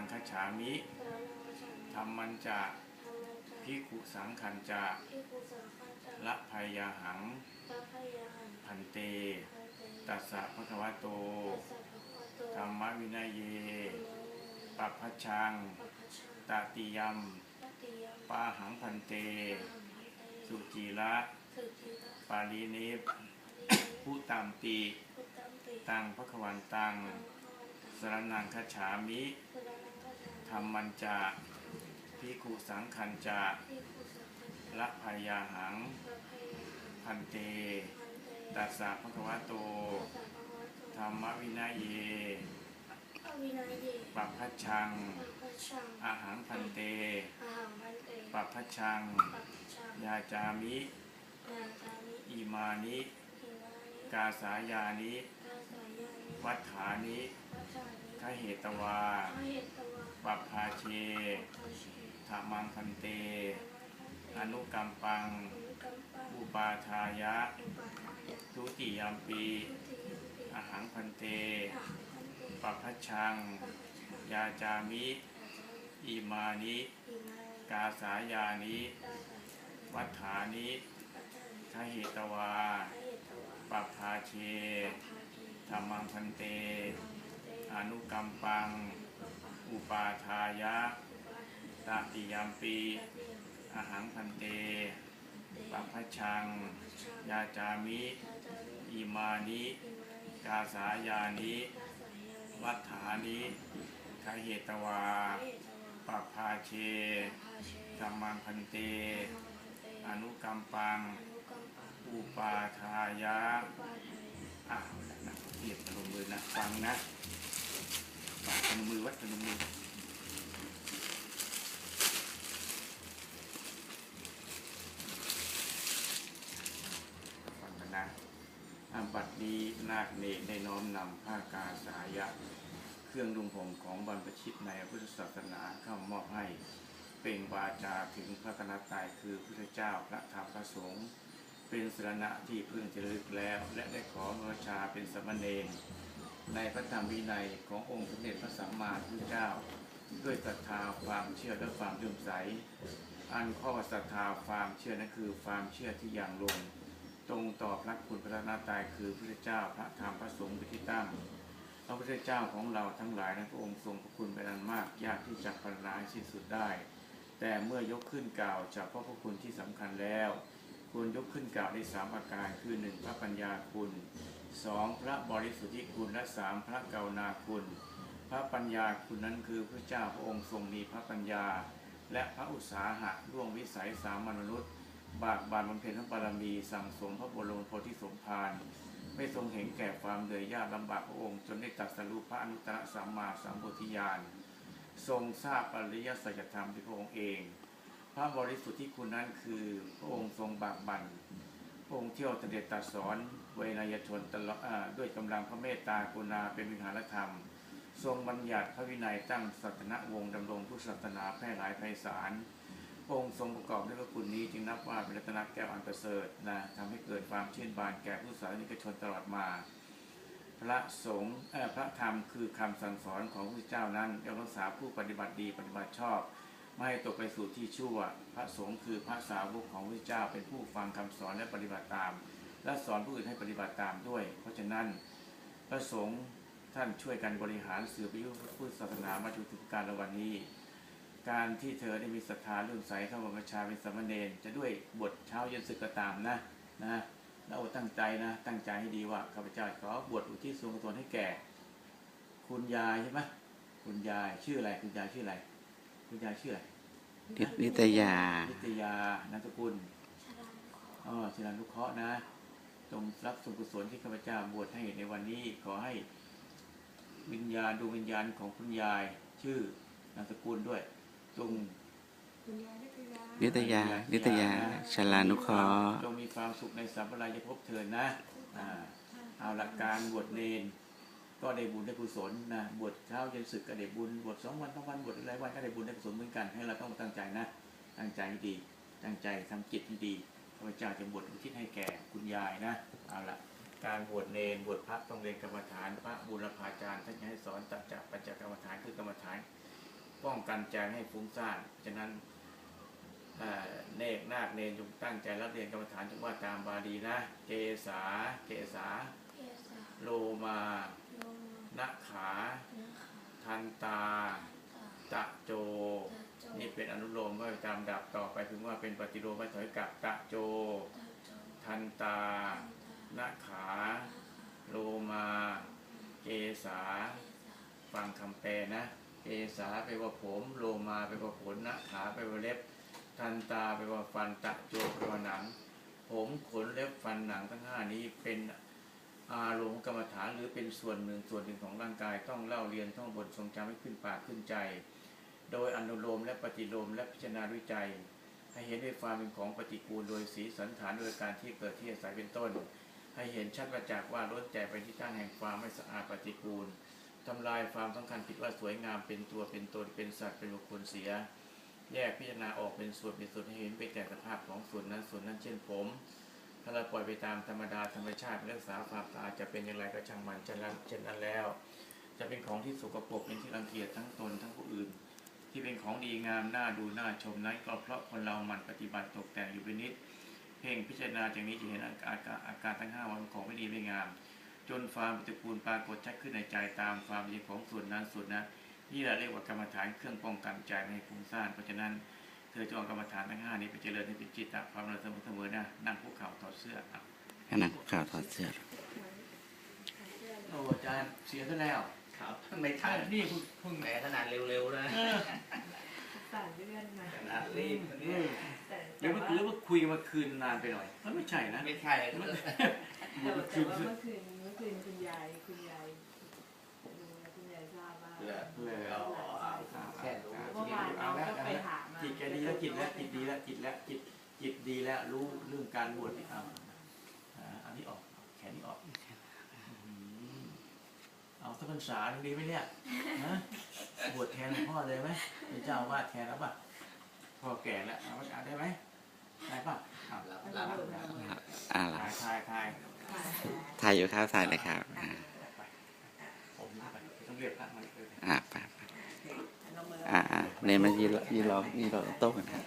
ังคฉามิธรรมัญจะพิกุสังขันจะละพายาหัง พันเต ตัสสะพัควะโตธรรมวินัยเยปัพพชังตติยมปาหังพันเต สุจีละปาลีนิพผู้ตามตีตังพระควันตังสรนังคฉามิ ธรรมันจะพิกุสังขันจะพิกุสังฆจะละภัยยาหังพระพยาหันพันเตพันเตตัสสะภะคะวะโตตัสสะภะคะวะโต ธรรมวินัยเยอวินัยเยปัพพชังปัพพชัง อาหังพันเตอาหังพันเตปัพพชังปัพพชัง ยาจามินาจามิอิมานิหินานิกาสายานิ กาสายานิ วัฏฐานิวัชานิ ทเหตวาพระเหตวะปัพพาเชพระเชธรรมังพันเตธรรมะพันเต อนุกรรมปังอนุกัมปังอุปาทายะอุปาทายะ ทุติยามปีทุติยมปิอาหังพันเตอาหังพันเต ปัพพชังปัพพชังยาจามิอาจามิ อิมานิอิมานิกาสายานิ กาสายานิ วัฏฐานิวัชานิทเหตวาพระเหตวะปัพพาเชปัพพาเชธรรมังพันเตธรรมพันเต อนุกรรมปัง อุปาทายะอุปาตติยามปีอาหังพันเตปัพพชังปัพชัง ยาจามิอิมานิกาสายานิวัฏฐานิทเหตวาเหตวะปัพพาเชพาเชธรรมังพันเตธรรมพันเต อนุกรรมปัง อุปาทายะอุปาทายะอ้าวนะเรียนมมือนะฟังนะ พนมมือวัดพนมมือฟังกันนะอาบัดนี้นาคเนกได้น้อมนำผ้ากาสายะ เครื่องดุงผมของบรรพชิตในพุทธศาสนาเข้ามอบให้เป็นวาจาถึงพระกนตายคือพระเจ้าพระธรรมพระสงฆ์เป็นสรณะที่พึ่งจะลึกแล้ว และได้ขอเมรชาเป็นสมณเณร ในพระธรรมวินัยขององค์สมเด็จพระสัมมาสัมพุทธเจ้า ด้วยศรัทธาความเชื่อและความเลื่อมใส อันข้อศรัทธาความเชื่อนั้นคือความเชื่อที่อย่างลง ตรงต่อพระคุณพระรัตนตรัยคือพระเจ้าพระธรรมพระสงฆ์เป็นที่ตั้งพระพุทธเจ้าของเราทั้งหลายนั้นพระองค์ทรงพระคุณเป็นอันมากยากที่จะพรรณนาสิ้นสุดได้ แต่เมื่อยกขึ้นกล่าวจากพระพุทธคุณที่สำคัญแล้ว ควรยกขึ้นกล่าวในสามอาการคือหนึ่งพระปัญญาคุณสองพระบริสุทธิคุณและสามพระกรุณาคุณ พระปัญญาคุณนั้นคือพระเจ้าพระองค์ทรงมีพระปัญญา และพระอุตสาหะล่วงวิสัยสามมนุษย์ บากบานบำเพ็ญพระบารมีสั่งสมพระบรมโพธิสมภารไม่ทรงเห็นแก่ความเหนื่อยยากลำบากพระองค์จนได้ตรัสรู้พระอนุตตรสัมมาสัมโพธิญาณทรงทราบอริยสัจธรรมที่พระองค์เอง พระบริสุทธิคุณนั้นคือพระองค์ทรงบากบั่นพระองค์เที่ยวเสด็จตรัสสอนเวนยชนตลอดด้วยกำลังพระเมตตากรุณาเป็นวิหารธรรม ทรงบัญญัติพระวินัยตั้งศาสนวงศ์ดำรงพุทธศาสนาแพร่หลายไพศาลพระองค์ทรงประกอบด้วยพระคุณนี้จึงนับว่าเป็นรัตนแก้วอันประเสริฐนะทำให้เกิดความชื่นบานแก่ผู้สาธนิกชนตลอดมาพระสงฆ์พระธรรมคือคำสั่งสอนของพระเจ้านั้นย่อมรักษาผู้ปฏิบัติดีปฏิบัติชอบ ไม่ให้ตกไปสู่ที่ชั่ว พระสงฆ์คือพระสาวกของพระเจ้าเป็นผู้ฟังคำสอนและปฏิบัติตาม และสอนผู้อื่นให้ปฏิบัติตามด้วย เพราะฉะนั้นพระสงฆ์ท่านช่วยกันบริหารสื่อประยุทธ์พุทธศาสนามาจนถึงการละวันนี้ การที่เธอได้มีศรัทธาเลื่อมใสเข้ามาประชาเป็นสามเณรจะด้วยบทเช้าเย็นศึกก็ตามนะนะแล้วตั้งใจนะตั้งใจให้ดีว่าข้าพเจ้าขอบวชอุทิศส่วนกุศลให้แก่ คุณยายใช่ไหมคุณยายชื่ออะไรคุณยายชื่ออะไรคุณยายชื่ออะไร นินิตยานิตยานามสกุลชรามขออ๋อศิลานุเคราะห์นะจงรับส่วนกุศลที่ข้าพเจ้าบวชให้ในวันนี้ขอให้วิญญาณดวงวิญญาณของคุณยาย ชื่อนามสกุลด้วยจงคุณยายนิตยานิตยานิตยาชลานุเคราะห์จงมีความสุขในสัมปรายภพเถิดนะอ่าเอาหลักการบวชเนน ก็ได้บุญได้กุศลนะบวชเช้าเย็นศึกก็ได้บุญบวชสองวันสองวันบวชหลายวันก็ได้บุญได้กุศลเหมือนกันให้เราต้องตั้งใจนะ ตั้งใจให้ดี ตั้งใจทำจิตให้ดีข้าพเจ้าจะบวชอุทิศให้แก่คุณยายนะเอาละการบวชเนนบวชพระต้องเรียนกรรมฐานพระบุรพาจารย์ท่านจะให้สอนตัดจากปัญจกรรมฐานคือกรรมฐาน ป้องกันใจให้ฟุ้งซ่านฉะนั้นเนกนาคเนนจงตั้งใจรับเรียนกรรมฐานจงว่าตามบาลีนะ เกษาเกษาเกษา โลมานะขานะขา ทันตา ตะโจ นี่เป็นอนุโลมว่าไปตามดับต่อไปถึงว่าเป็นปฏิโลมไม่ถอยกลับตะโจ ทันตาตานะขา โลมา เกษา ฟังคำแปลนะ เกษาไปว่าผม โลมาไปว่าขนนะขาไปว่าเล็บ ทันตาไปว่าฟัน ตะโจไปว่าหนัง ผมขนเล็บฟันหนังทั้งห้านี้เป็น อารมณ์กรรมฐานหรือเป็นส่วนหนึ่งส่วนหนึ่งของร่างกายต้องเล่าเรียนท่องบททรงจำให้ขึ้นปากขึ้นใจ โดยอนุโลมและปฏิโลมและพิจารณาด้วยใจ ให้เห็นด้วยความเป็นของปฏิกูลโดยสีสันฐานโดยการที่เกิดที่อาศัยเป็นต้น ให้เห็นชัดประจักษ์ว่าล้นใจไปที่ตั้งแห่งความไม่สะอาดปฏิกูลทำลายความสำคัญผิดว่าสวยงามเป็นตัวเป็นตนเป็นสัตว์เป็นบุคคลเสีย แยกพิจารณาออกเป็นส่วนเป็นส่วนให้เห็นไปแต่สภาพของส่วนนั้นส่วนนั้นเช่นผม ถ้าเราปล่อยไปตามธรรมดาธรรมชาติไม่รักษาความสะอาดจะเป็นอย่างไรก็ช่างมันเช่นนั้นเช่นนั้นแล้ว จะเป็นของที่สกปรกเป็นที่รังเกียจทั้งตนทั้งผู้อื่น ที่เป็นของดีงามน่าดูน่าชมนั้นก็เพราะคนเราหมันปฏิบัติตกแต่งอยู่เป็นนิด เพ่งพิจารณาจากนี้จะเห็นอาการอาการทั้งห้าวันของไม่ดีไม่งาม จนความปฏิกูลปรากฏชัดขึ้นในใจตามความจริงของส่วนนั้นส่วนนั้นนี่แหละเรียกว่ากรรมฐานเครื่องป้องกันใจไม่ให้ฟุ้งซ่านเพราะฉะนั้น เธอจงเอากรรมฐานทั้งห้านี้ไปเจริญให้เป็นจิตตะความระเสมอเสมอนะนั่งคุกเข่าถอดเสื้ออะขณะคุกเข่าวถอดเสื้อโอ้อาจารย์เสียซะแล้วครับไม่ทันนี่คุณคุณแหมขนาดเร็วๆนะเออสายเลื่อนมาขนาดรีบอันเอนี้อแต่หรือว่าหรือว่าคุยกันมาคืนนานไปหน่อยมันไม่ใช่นะไม่ใช่ครับแต่ว่าแต่ว่าเมื่อคืนเมื่อคืนคุณยายคุณยายดูแล้วคุณยายทราบว่าเหลือเลยอ๋อแค่รู้เมื่อวานน้องก็ไปหามา จิตแกดีแล้วจิตแล้วจิตดีแล้วจิตแล้วจิตจิตดีแล้วรู้เรื่องการบวชนี่เอาอ่าอันนี้ออกแขนนี้ออกเอาสักพรรษาหนึ่งดีไหมเนี่ยฮะบวชแทนพ่อเลยไหมเป็นเจ้าอาวาดแทนแล้วป่ะพ่อแก่แล้วเอาอาได้ไหมได้ป่ะเอารับเอารับเอาเอาอ่าล่ะถ่ายถ่ายถ่ายถ่ายอยู่ข้าวถ่ายเลยครับอ่าไปผมต้องเรียกพระมาเลยอ่าไป อ่าเนี่ยมันยียีเรอยีเรอโต๊ะกันครับ